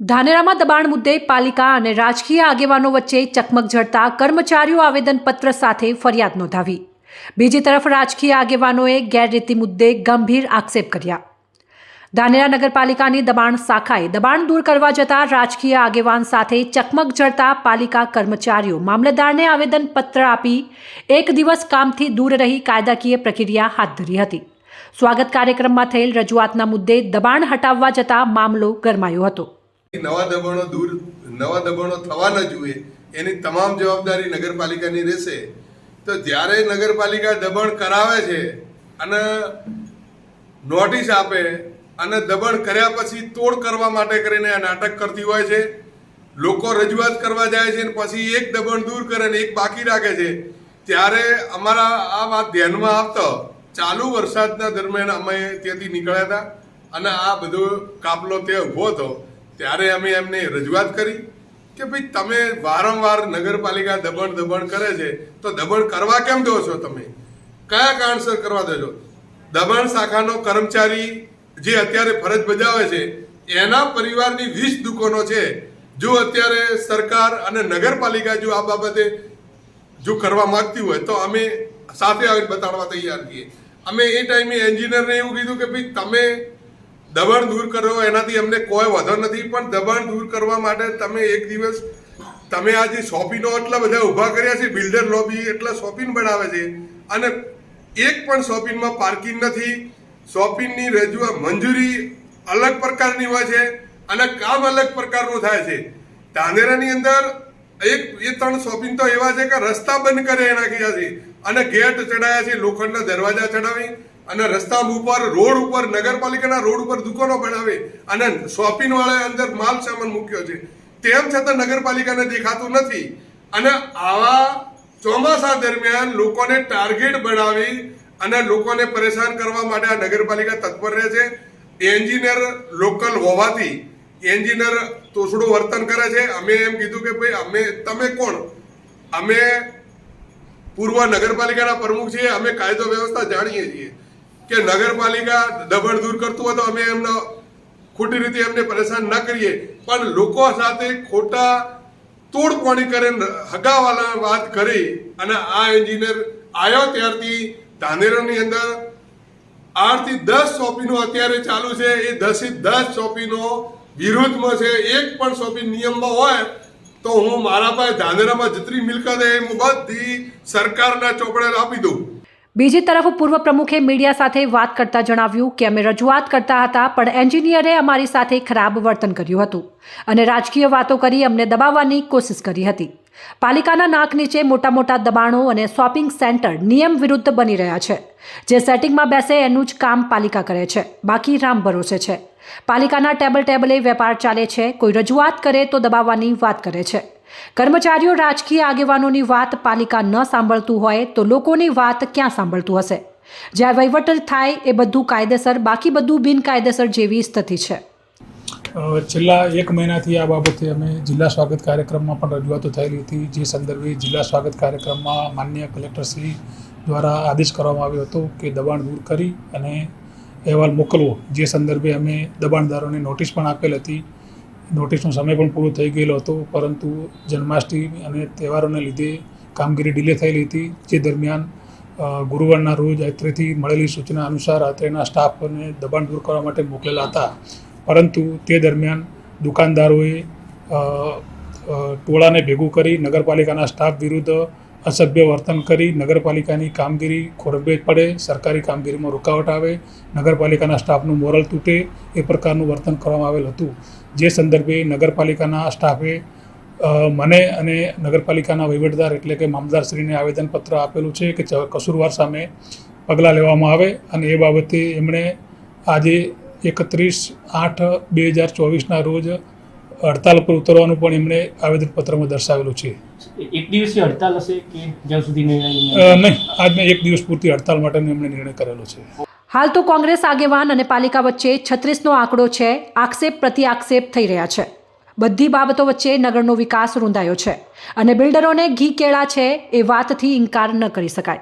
ધાનેરામાં દબાણ મુદ્દે પાલિકા અને રાજકીય આગેવાનો વચ્ચે ચકમક ઝડતા કર્મચારીઓ આવેદનપત્ર સાથે ફરિયાદ નોંધાવી. બીજી તરફ રાજકીય આગેવાનોએ ગેરરીતિ મુદ્દે ગંભીર આક્ષેપ કર્યા. ધાનેરા નગરપાલિકાની દબાણ શાખાએ દબાણ દૂર કરવા જતા રાજકીય આગેવાન સાથે ચકમક ઝડતા પાલિકા કર્મચારીઓ મામલતદારને આવેદનપત્ર આપી એક દિવસ કામથી દૂર રહી કાયદાકીય પ્રક્રિયા હાથ ધરી હતી. સ્વાગત કાર્યક્રમમાં થયેલ રજૂઆતના મુદ્દે દબાણ હટાવવા જતા મામલો ગરમાયો હતો. નવા દબાણો દૂર, નવા દબાણો થવા ન જોઈએ. એની તમામ જવાબદારી નગરપાલિકાની રહેશે. તો જ્યારે નગરપાલિકા દબાણ કરાવે છે અને નોટિસ આપે અને દબાણ કર્યા પછી તોડ કરવા માટે કરીને આ નાટક કરતી હોય છે, લોકો રજૂઆત કરવા જાય છે અને પછી એક દબાણ દૂર કરે ને એક બાકી રાખે છે, ત્યારે અમારા આ વાત ધ્યાનમાં આવતા ચાલુ વરસાદના દરમિયાન અમે ત્યાંથી નીકળ્યા હતા અને આ બધો કાપલો ત્યાં ઊભો હતો. ત્યારે અમે એમને રજૂઆત કરી કે ભાઈ તમે વારંવાર નગરપાલિકા દબણ દબણ કરે છે, તો દબણ કરવા કેમ દો છો તમે? કયા કારણસર કરવા દો છો? દબણ શાખાનો કર્મચારી જે અત્યારે ફરજ બજાવે છે, એના પરિવારની વીસ દુકાનો છે. જો અત્યારે સરકાર અને નગરપાલિકા જો આ બાબતે જો કરવા માંગતી હોય, તો અમે સાથે આવીને બતાડવા તૈયાર છીએ. અમે એ ટાઈમે એન્જિનિયરને એવું કીધું કે ભાઈ તમે દબાણ દૂર કરો, એનાથી અમને કોઈ વધો નથી, પણ દબાણ દૂર કરવા માટે તમે એક દિવસ, તમે આ જે શોપિંગો એટલા બધા ઊભા કર્યા છે, બિલ્ડર લોબી એટલા શોપિંગ બનાવે છે, અને એક પણ શોપિંગમાં પાર્કિંગ નથી, શોપિંગની રજૂઆત મંજૂરી અલગ પ્રકારની હોય છે, અને કામ અલગ પ્રકારનું થાય છે. ધાનેરાની અંદર એક એ ત્રણ શોપિંગ તો એવા છે કે રસ્તા બંધ કરી નાખ્યા છે, અને ગેટ ચડાયા છે, લોખંડના દરવાજા ચડાવી અને રસ્તા ઉપર, રોડ ઉપર, નગરપાલિકાના રોડ ઉપર દુકાનો બનાવે અને શોપિંગ વાળા અંદર માલ સામાન મૂક્યો છે. તેમ છતાં નગરપાલિકાને દેખાતું નથી. અને આવા ચોમાસા દરમિયાન લોકોને ટાર્ગેટ બનાવી અને લોકોને પરેશાન કરવા માટે આ નગરપાલિકા તત્પર રહે છે. એન્જિનિયર લોકલ હોવાથી એન્જિનિયર તોછડું વર્તન કરે છે. અમે એમ કીધું કે ભાઈ, અમે, તમે કોણ? અમે પૂર્વ નગરપાલિકાના પ્રમુખ છીએ. અમે કાયદો વ્યવસ્થા જાણીએ છીએ. કે નગરપાલિકા દબાણ દૂર કરતું હોય તો અમે એમને ખોટી રીતે એમને પરેશાન ન કરીએ. પણ લોકો સાથે ખોટા તોડપોણી કરીને હગાવાલા વાત કરી અને આ એન્જિનિયર આવ્યો ત્યારથી ધાનેરાની અંદર. આઠથી દસ શોપિંગો અત્યારે ચાલુ છે. એ દસથી દસ શોપિંગો વિરોધમાં છે. એક પણ શોપિંગ નિયમમાં હોય તો હું મારા પાસે ધાનેરામાં જેટલી મિલકત એ હું બધી સરકારના ચોપડે આપી દઉં. બીજી તરફ પૂર્વ પ્રમુખે મીડિયા સાથે વાત કરતા જણાવ્યું કે અમે રજૂઆત કરતા હતા, પણ એન્જિનિયરે અમારી સાથે ખરાબ વર્તન કર્યું હતું અને રાજકીય વાતો કરી અમને દબાવવાની કોશિશ કરી હતી. પાલિકાના નાક નીચે મોટા મોટા દબાણો અને શોપિંગ સેન્ટર નિયમ વિરુદ્ધ બની રહ્યા છે. જે સેટિંગમાં બેસે એનું જ કામ પાલિકા કરે છે. બાકી રામ ભરોસે છે. પાલિકાના ટેબલ ટેબલે વેપાર ચાલે છે. કોઈ રજૂઆત કરે તો દબાવવાની વાત કરે છે. કર્મચારીઓ રાજકીય આગેવાનોની વાત પાલિકા ન સાંભળતું હોય તો લોકોની વાત ક્યાં સાંભળતું હશે? જ્યાં વહીવટ થાય એ બધું કાયદેસર, બાકી બધું બિનકાયદેસર જેવી સ્થિતિ છે. છેલ્લા એક મહિનાથી આ બાબતે અમે જિલ્લા સ્વાગત કાર્યક્રમમાં પણ રજૂઆતો થયેલી હતી. જે સંદર્ભે જિલ્લા સ્વાગત કાર્યક્રમમાં માન્ય કલેક્ટરશ્રી દ્વારા આદેશ કરવામાં આવ્યો હતો કે દબાણ દૂર કરી અને અહેવાલ મોકલવો. જે સંદર્ભે અમે દબાણદારોને નોટિસ પણ આપેલ હતી. નોટિસનો સમય પણ પૂરો થઈ ગયેલો હતો, પરંતુ જન્માષ્ટમી અને તહેવારોને લીધે કામગીરી ડિલે થયેલી હતી. જે દરમિયાન ગુરુવારના રોજ રાત્રેથી મળેલી સૂચના અનુસાર રાત્રેના સ્ટાફને દબાણ દૂર કરવા માટે મોકલેલા હતા. પરંતુ તે દરમિયાન દુકાનદારોએ ટોળાને ભેગું કરી નગરપાલિકાના સ્ટાફ વિરુદ્ધ અસભ્ય વર્તન કરી નગરપાલિકાની કામગીરી ખોરબે પડે, સરકારી કામગીરીમાં રૂકાવટ આવે, નગરપાલિકાના સ્ટાફનું મોરલ તૂટે, એ પ્રકારનું વર્તન કરવામાં આવેલ હતું. જે સંદર્ભે નગરપાલિકાના સ્ટાફે મને અને નગરપાલિકાના વહીવટદાર એટલે કે મામલદારશ્રીને આવેદનપત્ર આપેલું છે કે કસૂરવાર સામે પગલાં લેવામાં આવે અને એ બાબતે એમણે આજે એકત્રીસ આઠ બે હજાર ચોવીસના રોજ હડતાલ પર ઉતરવાનું પણ એમણે આવેદનપત્રમાં દર્શાવેલું છે. એક દિવસની હડતાલ હશે કે જ્યાં સુધી નહીં આજને એક દિવસ પૂરતી હડતાલ માટેનો એમણે નિર્ણય કરેલો છે. હાલ તો કોંગ્રેસ આગેવાન અને પાલિકા વચ્ચે છત્રીસનો આંકડો છે. આક્ષેપ પ્રતિ આક્ષેપ થઈ રહ્યા છે. બધી બાબતો વચ્ચે નગરનો વિકાસ રૂંધાયો છે. અને બિલ્ડરોને ઘી કેળા છે એ વાતથી ઇનકાર ન કરી શકાય.